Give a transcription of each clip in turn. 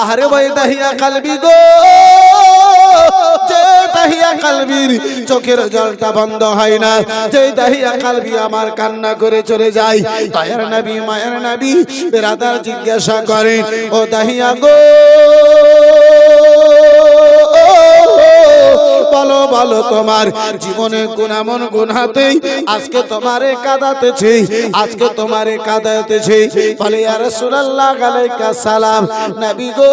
আহারে ভাই দাহিয়া কালবি গো। যে দাহিয়া কালবির চোখের জলটা বন্ধ হয় না, যে দাহিয়া কালবি আমার কান্না করে চলে যায়। মায়ের নবী, মায়ের নাবি রাধার জিজ্ঞাসা করে ও দাহিয়া গো বলো বলো তোমার। জীবনে কোন এমন গুনাতেই আজকে তোমারে কাঁদাতেছে, আজকে তোমারে কাঁদাতেছে। বলে আর রাসূলুল্লাহ আলাইকা সালাম। নবী গো,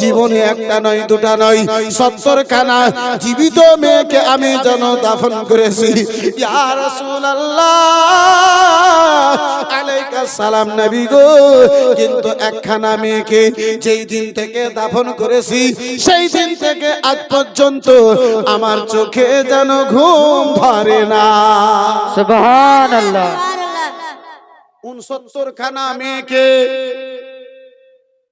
জীবনে একটা নয়, দুটা নয় সত্তর খানা জীবিত মেয়েকে আমি যেন দাফন করেছি। ইয়া রাসূলুল্লাহ আলাইকা সালাম, নবী গো, কিন্তু একখানা মেয়েকে যেই দিন থেকে দাফন করেছি, সেই দিন থেকে আজ পর্যন্ত আমার চোখে যেন ঘুম ধরে না। সুবহান আল্লাহ উনসত্তর খানা মেয়েকে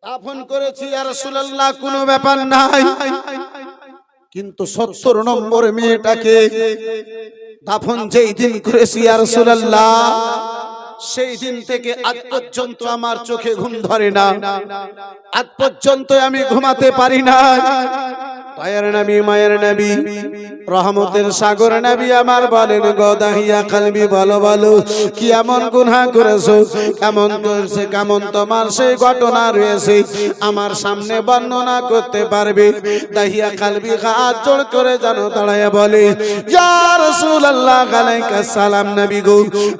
দাফন করেছি আর রাসূলুল্লাহ কোনো ব্যাপার নাই। কিন্তু সত্তর নম্বর মেয়েটাকে দাফন যেই দিন করেছি আর রাসূলুল্লাহ সেই দিন থেকে আজ পর্যন্ত আমার চোখে ঘুম ধরে না। আজ পর্যন্ত আমি ঘুমাতে পারি না সাগর নবী আমার বলেন বলো বলো, কি এমন কেমন কেমন তোমার সেই ঘটনা রয়েছে? আমার সামনে বর্ণনা করতে পারবে? দাহিয়া কালবি হাত করে জানো দাঁড়ায় বলে সালাম নবী গো।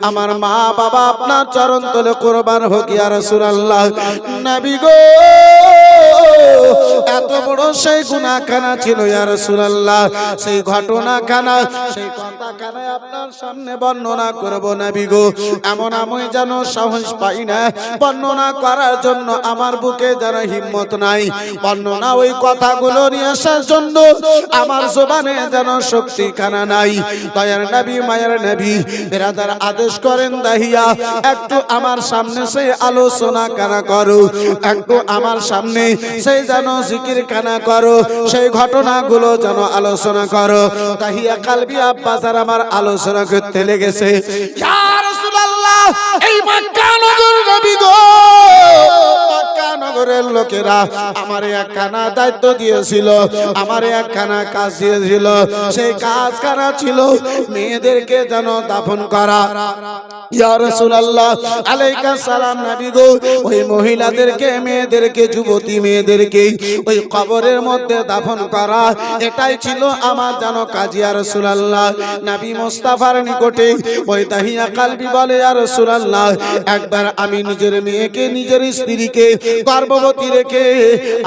আমার মা বাবা আপনার চরণ তলে কোরবান হোক, ইয়া রাসূলুল্লাহ। নবী গো এত বড় সেই গুনাহখানা ছিল, ইয়া রাসূলুল্লাহ। সেই ঘটনাখানা, সেই কথাখানা আপনার সামনে বর্ণনা করব নবী গো। এমন আমি যেন সাহস পাই না। বর্ণনা করার জন্য আমার বুকে যেন হিম্মত নাই। বর্ণনা ওই কথাগুলো নিয়ে আসার জন্য আমার জবানে যেন শক্তি কানা নাই। দয়ার নবী, মায়ের নবী, বেরাদার আদেশ করেন দাহিয়া, একটু আমার সামনে সেই আলোচনা কানা করো। একটু আমার সামনে সেই যেন জিকির কানা করো, সেই ঘটনাগুলো যেন আলোচনা করো। তাহিয়া কালবি আব্বাস আর আমার আলোচনা করতে লেগেছে। ইয়া রাসূলুল্লাহ, এই মক্কা নগর নবী গো! নগরের লোকেরা আমার একখানা দায়িত্ব দিয়েছিল, আমার একখানা কাজ দিয়েছিল। সেই কাজ কারা ছিল? মেয়েদেরকে যেন দাফন করা। ওই মধ্যে দাফন করা, এটাই ছিল আমার নবী মুস্তাফার নিকটে ওই তাহিয়া রাসূলুল্লাহ, একবার আমি নিজের মেয়েকে, নিজের স্ত্রীকে গর্ভবতী রেখে,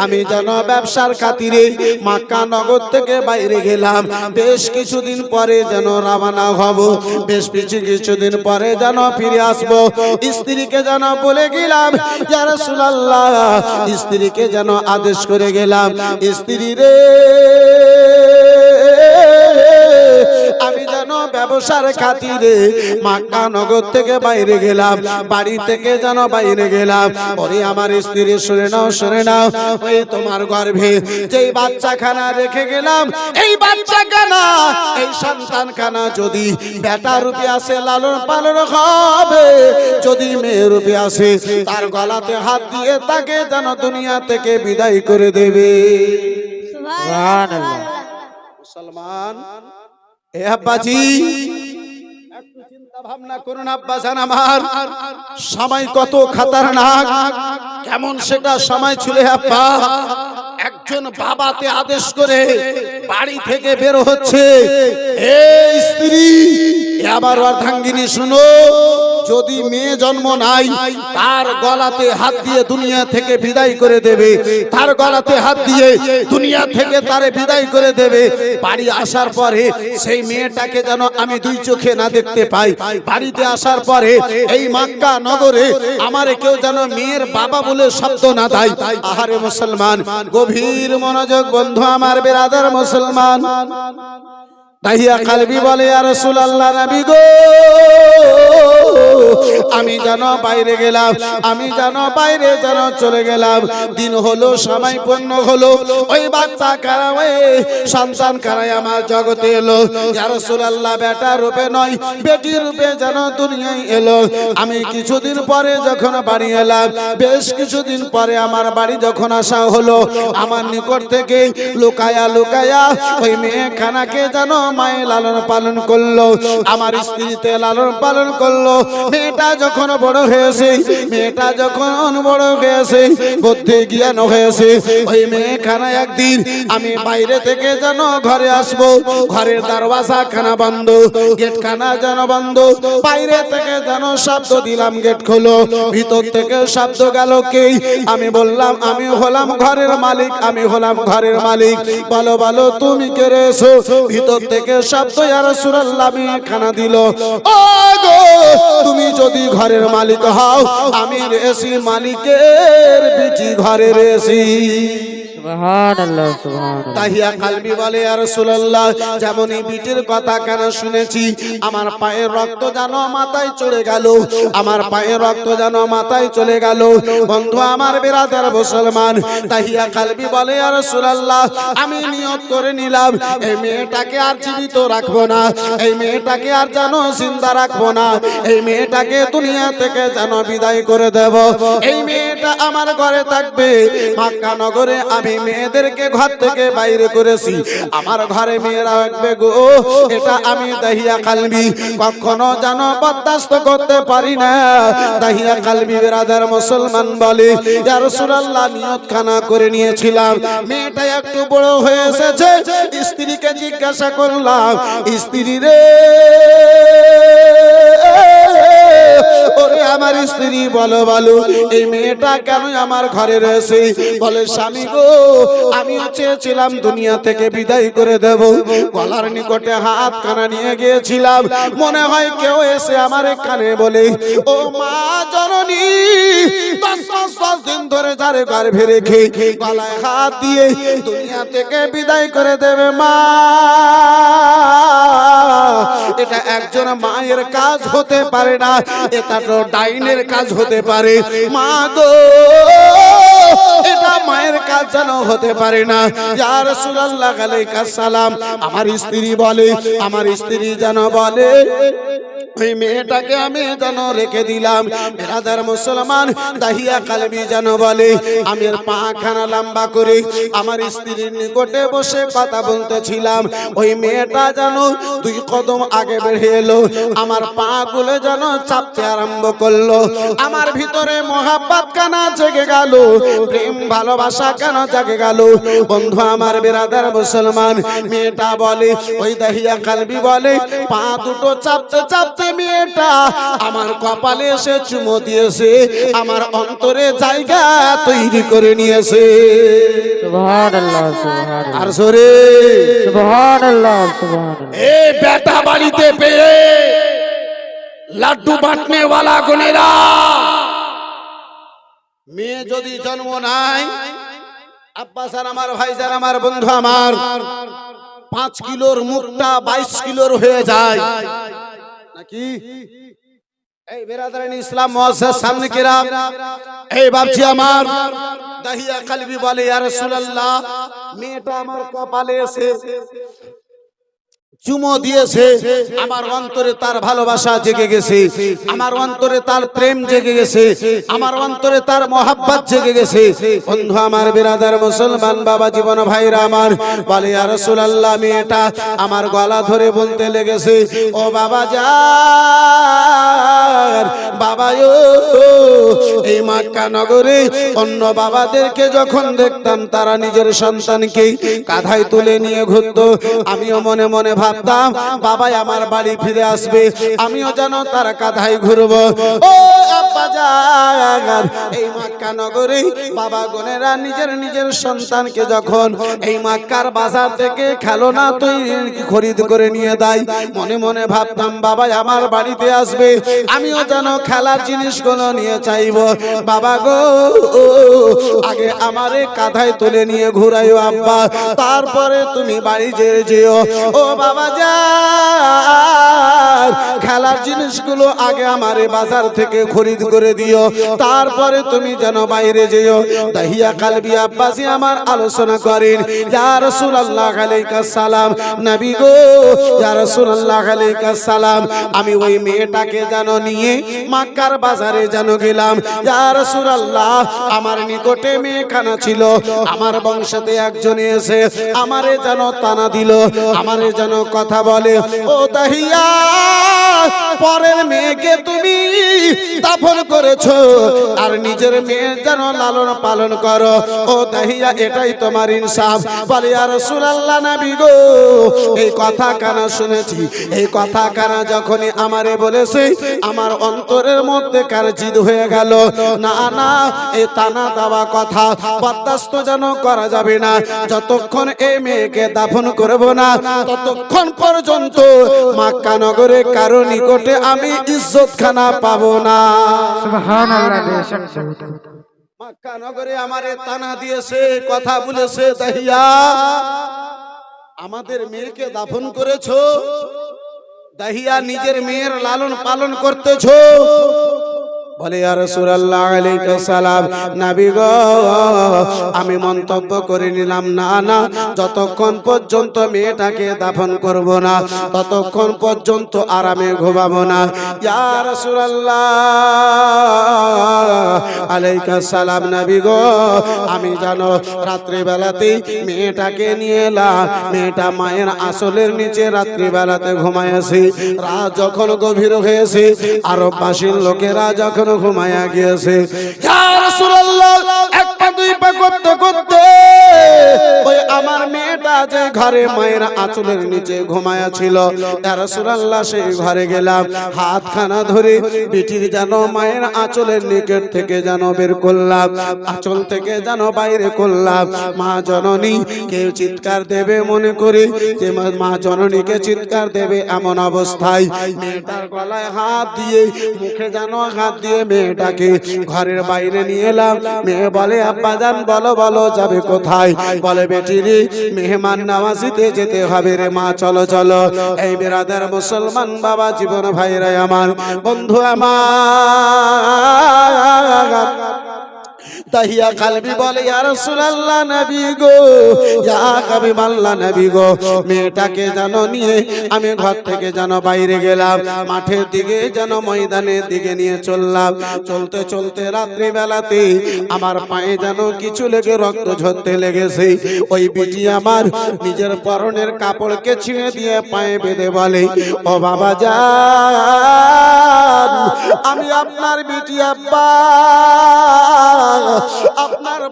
আমি যেন ব্যবসার খাতিরে মাক্কা নগর থেকে বাইরে গেলাম। বেশ কিছুদিন পরে যেন রওনা হব, বেশ কিছু কিছুদিন পরে যেন ফিরে আসব। স্ত্রীকে যেন বলে গেলাম, ইয়া রাসূলুল্লাহ। স্ত্রীকে যেন আদেশ করে গেলাম, স্ত্রী রে, আমি যেন ব্যবসার খাতিরে মাক্কা নগর থেকে বাইরে গেলাম, বাড়ি থেকে যেন বাইরে গেলাম। পরে আমার স্ত্রী শুনে নাও শুনে নাও। ওই তোমার গর্ভে যেই বাচ্চা খানা রেখে গেলাম এই বাচ্চা খানা এই সন্তান খানা যদি বেটা রূপে আসে লালন পালন হবে। যদি মেয়ে রূপে আসে তার গলাতে হাত দিয়ে তাকে যেন দুনিয়া থেকে বিদায় করে দেবে। মুসলমান এ আব্বাজি চিন্তা ভাবনা করুন সময় কত খাতারনাক। কেমন সেটা সময় একজন বাবাতে আদেশ করে বাড়ি থেকে বের হচ্ছে। এই স্ত্রী আমার অর্ধাঙ্গিনী শুনো। যদি মেয়ে জন্ম নাই, তার গলাতে হাত দিয়ে দুনিয়া থেকে বিদায় করে দেবে। তার গলাতে হাত দিয়ে দুনিয়া থেকে তারে বিদায় করে দেবে। বাড়ি আসার পরে সেই মেয়েটাকে যেন আমি দুই চোখে না দেখতে পাই। বাড়িতে আসার পরে এই মাক্কা নগরে আমার কেউ যেন মেয়ের বাবা বলে শব্দ না দেয়। আহারে মুসলমান, গভীর মনোযোগ বন্ধু আমার বেরাদার মুসলমান। তাহিয়া কালবি বলে আর রাসূলুল্লাহ নবী গো আমি যেন বাইরে গেলাম আমি যেন বাইরে যেন চলে গেলাম। দিন হলো সময় পূর্ণ হলো ওই বাচ্চা কারা সন্তান কারাই আমার জগতে এলো। ইয়া রাসূলুল্লাহ বেটা রূপে নয় বেটি রূপে যেন দুনিয়ায় এলো। আমি কিছুদিন পরে যখন বাড়ি এলাম বেশ কিছুদিন পরে আমার বাড়ি যখন আসা হলো আমার নিকট থেকে লুকায়া লুকায়া ওই মেয়ে খানাকে যেন মায়ে লালন পালন করল, আমার স্ত্রীতে লালন পালন করল। মেয়েটা যখন বড় হয়েছে, মেয়েটা যখন বড় হয়েছে, বুদ্ধি জ্ঞান হয়েছে, ওই মেয়ে খানা একদিন আমি বাইরে থেকে যেন ঘরে আসব, ঘরের দরওয়াজা খানা বন্ধ গেট খানা যেন বন্ধ। বাইরে থেকে যেন শব্দ দিলাম, গেট খোলো। ভিতর থেকে শব্দ গেল কে? আমি বললাম, আমি হলাম ঘরের মালিক, আমি হলাম ঘরের মালিক। বলো বলো, তুমি কে রেছো ভিতর থেকে শব্দ আর সুরাল্লাহ খানা দিল। ও গো তুমি যদি ঘরের মালিক হও আমি রেসি মালিকের বিটি ঘরের রেসি আমি নিয়ত করে নিলাম, এই মেয়েটাকে আর জীবিত রাখব না, এই মেয়েটাকে আর যেন জিন্দা রাখব না, এই মেয়েটাকে দুনিয়া থেকে যেন বিদায় করে দেব। এই মেয়েটা আমার ঘরে থাকবে, মক্কা নগরে আমি মেয়েদেরকে ঘর থেকে বাইরে করেছি। আমার ঘরে মেয়েরা থাকবে গো, এটা আমি দাহিয়া কালবি। কখনো যেন বরদাস্ত করতে পারি না। দাহিয়া কালবি বেরাদার মুসলমান বলে, ইয়া রাসূলুল্লাহ নিয়ত খানা করে নিয়েছিলাম। মেয়েটা একটু বড় হয়ে এসেছে। স্ত্রীকে জিজ্ঞাসা করলাম, স্ত্রী রে, ওরে আমার স্ত্রী, বলো বলো, এই মেয়েটা কেন আমার ঘরে রয়েছে? বলে, স্বামী গো আমিও চেয়েছিলাম দুনিয়া থেকে বিদায় করে দেব। গলার নিকটে হাত কানা নিয়ে গিয়েছিলাম। মনে হয় কেউ এসে আমার কানে বলে, ও মা জননী দিন ধরে যারে হাত দিয়ে দুনিয়া থেকে বিদায় করে দেবে মা। এটা একজন মায়ের কাজ হতে পারে না, এটা কাজ হতে পারে। মা গো! এটা মায়ের কাজ যেন হতে পারে না। রাসূলুল্লাহ আলাইহিস সালাম। আমার স্ত্রী বলে, আমার স্ত্রী যেন বলে, ওই মেয়েটাকে আমি যেন রেখে দিলাম। বেরাদার মুসলমান, দাহিয়া কালবি যেন বলে, আমি এর পা খানা লম্বা করে আমার স্ত্রীর নিকটে বসে কথা বলতেছিলাম। ওই মেয়েটা যেন দুই কদম আগে বেড়ে এলো, আমার পা গুলো যেন চাপতে আরম্ভ করল। আমার ভিতরে মহাব্বাত কানা জেগে গেল। প্রেম ভালোবাসা কেন জাগে গেল? বন্ধু আমার বেরাদার মুসলমান মেয়েটা বলে ওই দাহিয়া কালবি বলে পা দুটো চাপতে চাপতে মেয়েটা আমার কপালে এসে চুমো দিয়েছে আমার অন্তরে জায়গা তৈরি করে নিয়েছে। সুবহানাল্লাহ সুবহানাল্লাহ। আর সরে সুবহানাল্লাহ সুবহানাল্লাহ। এ বেটা বাড়িতে পেয়ে লাড্ডু বাটনে वाला গুনেরা মেয়ে যদি জন্ম নাই আব্বাস আর আমার ভাইজান আমার বন্ধু আমার পাঁচ কিলোর মুখটা বাইশ কিলোর হয়ে যায়। নাকি? এই বেরাদারানি ইসলাম মহাসার সামনে কিরাম এই বাপজি আমার দাহিয়া কালবি বলে ইয়া রাসূলুল্লাহ মেয়েটা আমার কপালে এসে চুমো দিয়েছে। আমার অন্তরে তার ভালোবাসা জেগে গেছে। আমার অন্তরে তার প্রেম জেগে গেছে। আমার অন্তরে তার মহাব্বত জেগে গেছে। বন্ধু আমার বিরাদার মুসলমান বাবা, জীবন ভাইরা আমার, বলে আর রাসূলুল্লাহ, মেয়েটা আমার গলা ধরে বলতে লেগেছে। ও বাবা যার, বাবা এই মাক্কা নগরে অন্য বাবাদেরকে যখন দেখতাম, তারা নিজের সন্তানকে কাঁধায় তুলে নিয়ে ঘুরত। আমিও মনে মনে ভাবতাম বাবাই আমার বাড়ি ফিরে আসবে। আমিও যেন তার কাঁধায় ঘুরবো। ও এই মাক্কা নগরে বাবা গনেরা আমার বাড়িতে আসবে। আমিও যেন খেলার জিনিসগুলো নিয়ে চাইব। বাবা গো, আগে আমারে কাঁধায় তুলে নিয়ে ঘুরাইও আব্বা, তারপরে তুমি বাড়ি যেও। ও বাবা যান খেলার জিনিসগুলো আগে আমারে বাজার থেকে খরিদ করে দিও। তারপরে তুমি যেন বাইরে যেও। দাহিয়া কালবি আব্বাসি আমার আলোচনা করেন, ইয়া রাসূলুল্লাহ আলাইকা সালাম। নবী গো, ইয়া আলাইকা সালাম। আমি ওই মেয়েটাকে যেন নিয়ে মক্কার বাজারে যেন গেলাম। ইয়া রাসূলুল্লাহ, আমার নিকটে মেয়েখানা ছিল। আমার বংশতে একজন এসে আমারে যেন তানা দিল। আমারে যেন কথা বলে, ও দাহিয়া, পরের মেয়েকে তুমি দাফন করেছ আর নিজের মেয়ে যেন লালন পালন করো। ও দাহিয়া, এটাই তোমার ইনসাফ। বলে আর সুলাল্লাহ নবী গো, এই কথা কানা শুনেছি। এই কথা কানা যখনই আমারে বলেছে, আমার অন্তরের মধ্যে কার জিদ হয়ে গেল। না না এই তানা দেওয়া কথা বরদাস্ত যেন করা যাবে না। যতক্ষণ এই মেয়েকে দাফন করব না, ততক্ষণ পর্যন্ত মাক্কা নগরে কারও নিকটে আমি ইজ্জত খানা পাবো না। মাক্কা নগরে আমারে তানা দিয়েছে কথা বলেছে দাহিয়া আমাদের মেয়েকে দাফন করেছ দাহিয়া নিজের মেয়ের লালন পালন করতেছো। বলে আর সুরাল্লাহ আলাইকা সালাম। নাবি গো, আমি মন্তব্য করে নিলাম, না না, যতক্ষণ পর্যন্ত মেয়েটাকে দাফন করব না, ততক্ষণ পর্যন্ত আরামে ঘুমাবো না। ইয়া রাসূলুল্লাহ, আলাইকা সালাম, নবী গো, আমি জানো রাত্রিবেলাতেই মেয়েটাকে নিয়ে এলাম মেয়েটা মায়ের আসলের নিচে রাত্রিবেলাতে ঘুমাইয়াছি রাত যখন গভীর হয়েছে আরববাসীর লোকেরা যখন ঘুমাইয়া গিয়েছে। একটা দুই পা করতে করতে ওই আমার মেয়েটা যে ঘরে মায়ের আঁচলের নিচে ঘুমায়া ছিল। রাসূলুল্লাহ সেই ঘরে গেলাম। হাতখানা ধরে বিটির যেন মায়ের আঁচলের নিকট থেকে যেন বের করলাম। আঁচল থেকে যেন বাইরে করলাম। মা জননী, কেউ চিৎকার দেবে মনে করে যে মা- জননীকে চিৎকার দেবে এমন অবস্থায় মেয়েটার গলায় হাত দিয়ে, মুখে যেন হাত দিয়ে মেয়েটাকে ঘরের বাইরে নিয়ে এলাম। মেয়ে বলে আব্বা যান বলো বলো, যাবে কোথায়? বলে বেটি রে মেহমান নামাজিতে যেতে হবে রে মা, চলো চলো। এই বেরাদার মুসলমান বাবা, জীবন ভাইরাই আমার। বন্ধু আমার। তাহিয়া কালবি বলে, ইয়া রাসূলুল্লাহ নবী গো, ইয়া হাবিবাল্লাহ নবী গো, মেয়েটাকে জানো নিয়ে আমি ঘর থেকে যেন বাইরে গেলাম, মাঠের দিকে যেন ময়দানের দিকে নিয়ে চললাম। চলতে চলতে রাত্রি বেলাতে আমার পায়ে যেন কিছু লেগে রক্ত ঝরতে লেগেছে। ওই বিটি আমার নিজের পরনের কাপড়কে ছিঁড়ে দিয়ে পায়ে বেঁধে বলে, ও বাবা যান, আমি আপনার বিটি আব্বা।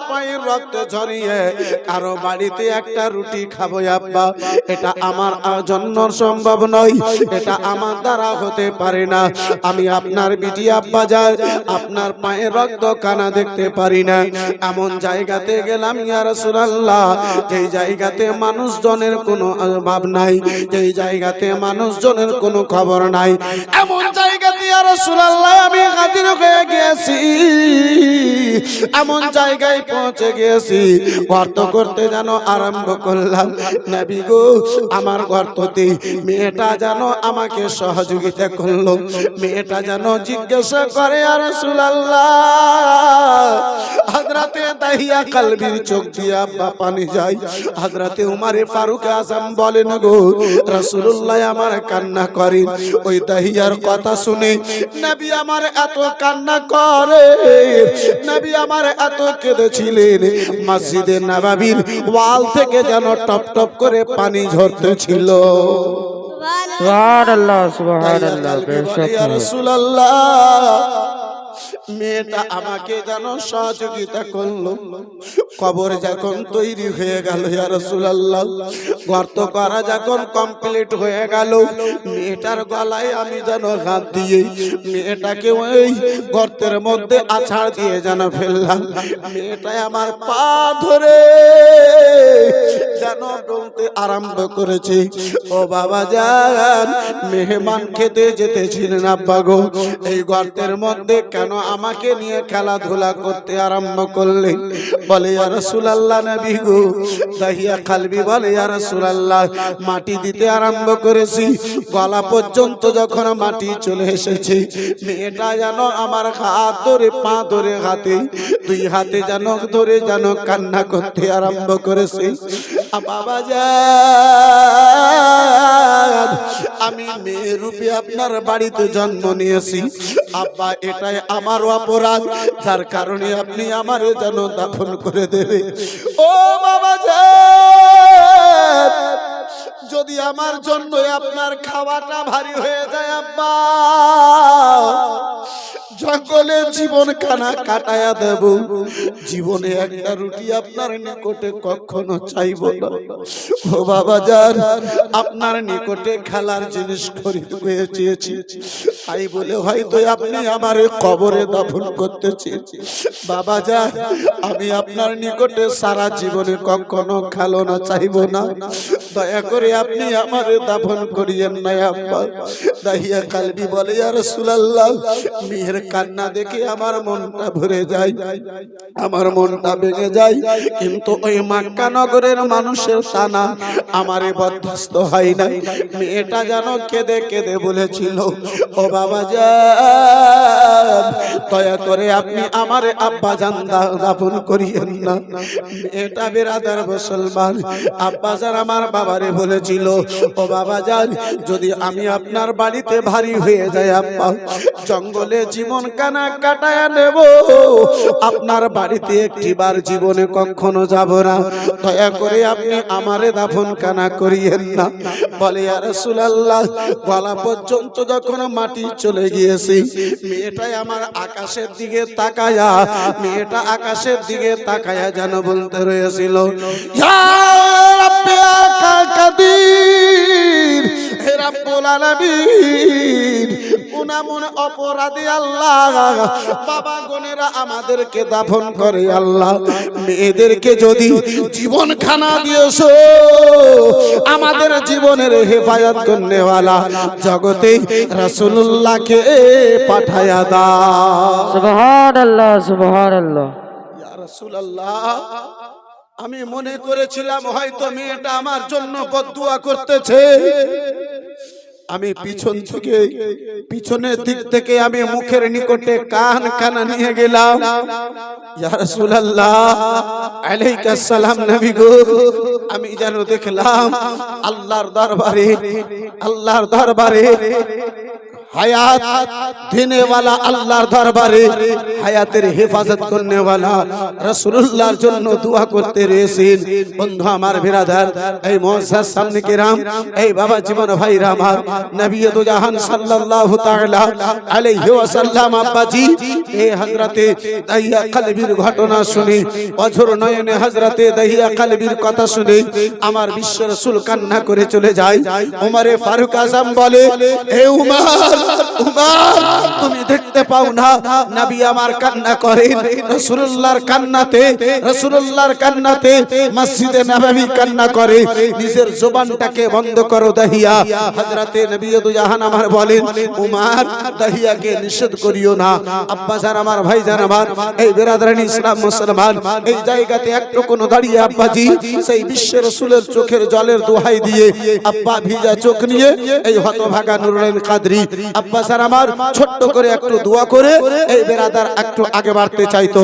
পায়ের রক্ত ঝরিয়ে কারও বাড়িতে একটা রুটি খাব, আব্বা। এটা আমার জন্য সম্ভব নয়। এটা আমার দ্বারা হতে পারে না। আমি আপনার বিটি আব্বা যাই আপনার পায়ের রক্ত কানা দেখতে পারি না। এমন জায়গাতে গেলাম, ইয়া সুরাল্লাহ যেই জায়গাতে মানুষজনের কোনো ভাব নাই, যেই জায়গাতে মানুষজনের কোনো খবর নাই। এমন জায়গাতে, ইয়া সুরাল্লাহ আমি হাজির হয়ে গেছি। এমন জায়গায় পৌঁছে গেছি গর্ত করতে যেন আরম্ভ করলাম। নবী গো, আমার গর্ততে মেয়েটা যেন আমাকে সহযোগিতা করল। মেয়েটা যেন জিজ্ঞাসা করে, আর হাজরাতে দাহিয়া কালবির চোখ দিয়ে আব্বা পানি যায়। হাজরাতে উমারে ফারুক আজম বলেন গো, রাসূলুল্লাহ আমার কান্না করে। ওই দাহিয়ার কথা শুনে নবী আমার এত কান্না করে। নবী আমার এত কেঁদেছিলেন মসজিদে নবাবীর ওয়াল থেকে যেন টপ টপ করে পানি ঝরতে ছিল সুবহানাল্লাহ সুবহানাল্লাহ বেশক রাসূলুল্লাহ। মেয়েটা আমাকে যেন সহযোগিতা করল। কবর যখন তৈরি হয়ে গেল রাসূলুল্লাহ গর্ত করা যখন কমপ্লিট হয়ে গেল মেয়েটার গলায় আমি যেন হাত দিয়ে মেয়েটাকে ওই গর্তের মধ্যে আছাড় দিয়ে যেন ফেললাম। মেয়েটাই আমার পা ধরে যেন বলতে আরম্ভ করেছে ও বাবা যান মেহমান খেতে যেতেছিলেন আব্বা গো এই গর্তের মধ্যে কেন আমাকে নিয়ে খেলাধুলা করতে আরম্ভ করলেন বলে রাসূলুল্লাহ নবী গো। দাহিয়া কালবি বলে, ইয়া রাসূলুল্লাহ, মাটি দিতে আরম্ভ করেছি। গলা পর্যন্ত যখন মাটি চলে এসেছে, মেয়েটা যেন আমার হাত ধরে, পা ধরে হাতে, দুই হাতে যেন ধরে যেন কান্না করতে আরম্ভ করেছে। বাবা যান আমি মেয়ে রূপে আপনার বাড়িতে জন্ম নিয়েছি। আব্বা এটাই আমার অপরাধ। যার কারণে আপনি আমার যেন দাফন করে দেবে ও বাবা যান যদি আমার জন্য আপনার খাওয়াটা ভারী হয়ে যায় আব্বা। জঙ্গলে জীবন খানা কাটায়া দেব। জীবনে একটা রুটি আপনার নিকটে কখনো চাইব না। ও বাবা যান আপনার নিকটে খেলার জিনিস খরিদ হয়ে চেয়েছি। তাই বলে হয়তো আপনি আমার কবরে দাফন করতে চেয়েছি বাবা যান আমি আপনার নিকটে সারা জীবনে কখনো খেলো না চাইব না। দয়া করে আপনি আমারে দাফন করিয়েন না আব্বা। দাহিয়া কালবি বলে আর সুলাল্লাহ মেয়ের কান্না দেখে আমার মনটা ভরে যায়। আমার মনটা ভেঙে যায়। কিন্তু ওই মাক্কা নগরের মানুষের টানা আমারে বরদাস্ত হয় না মেয়েটা যেন কেঁদে কেঁদে বলেছিল, ও বাবা যান, দয়া করে আপনি আমারে আব্বা জান দাফন করিয়েন না। মেয়েটা বেরাদার মুসলমান, আব্বা যান আমার বাবারে বলেছিল, ও বাবা যান, যদি আমি আপনার বাড়িতে ভারী হয়ে যাই আব্বা, জঙ্গলে জীবন কানা কাটায় নেব। আপনার বাড়িতে একটিবার জীবনে কখনো যাব না। দয়া করে আপনি আমারে দাফন কানা করিয়েন না। বলে আর রাসূলুল্লাহ, গলা পর্যন্ত যখন মাটি চলে গিয়েছে মেয়েটাই আমার আকাশের দিকে তাকায়া, মেয়েটা আকাশের দিকে তাকায়া যেন বলতে রয়েছিল, ইয়া কাদির। হে রাব্বুল আলামিন উনামুন অপরাধী আল্লাহ। বাবা গনেরা আমাদেরকে দাফন করে আল্লাহ। মেয়েদেরকে যদি জীবন খানা দিয়েছ আমাদের জীবনের হেফাজত করনেওয়ালা জগতে রাসূলুল্লাহকে পাঠায়া দাও। সুবহানাল্লাহ সুবহানাল্লাহ। ইয়া রাসূলুল্লাহ। আমি মনে করেছিলাম হয়তো মেয়েটা আমার জন্য বদুয়া করতেছে। আমি পিছন থেকে, পিছনের দিক থেকে আমি মুখের নিকটে কান কানা নিয়ে গেলাম। ইয়া সালাম গো। আমি যেন দেখলাম আল্লাহর দরবারে আল্লাহর দরবারে হায়াত দিনেওয়ালা আল্লাহর দরবারে, হায়াতের হেফাজত করনেওয়ালা রাসূলুল্লাহর জন্য দোয়া করতে রয়েছেন। বন্ধু আমার বিরাদার, এই মহসার সামনে কিরাম, এই বাবা জীবন ভাইরা আমার, নবী তো জাহান সাল্লাল্লাহু তাআলা আলাইহি ওয়াসাল্লাম আব্বাজি এই হযরতে দাইয়া কলবির ঘটনা শুনে, অঝর নয়নে হযরতে দাইয়া কলবির কথা শুনে আমার বিশ্ব রাসূল কান্না করে চলে যায়। ওমরে ফারুক আজম বলে হে উমর তুমি দেখতে পাও না। নবী আমার কান্না করেন। রাসূলুল্লাহর কান্নাতে রাসূলুল্লাহর কান্নাতে মসজিদে নববী কান্না করে। নিজের জবানটাকে বন্ধ করো দাহিয়া। হযরতে নবী জাহান আমার বলেন, উমর, দাহিয়াকে নিষেধ করিও না। আব্বা জান আমার, ভাই জান আমার, এই বেরাদারানি ইসলাম মুসলমান, এই জায়গাতে একটু কোন দাঁড়িয়ে আব্বাজি, সেই বিশ্ব রাসূলের চোখের জলের দোহাই দিয়ে আব্বা ভিজা চোখ নিয়ে এই হতভাগা নুরুল কাদরি আব্বা স্যার আমার ছোট্ট করে একটু দোয়া করে এই বেরাদার একটু আগে বাড়তে চাইতো।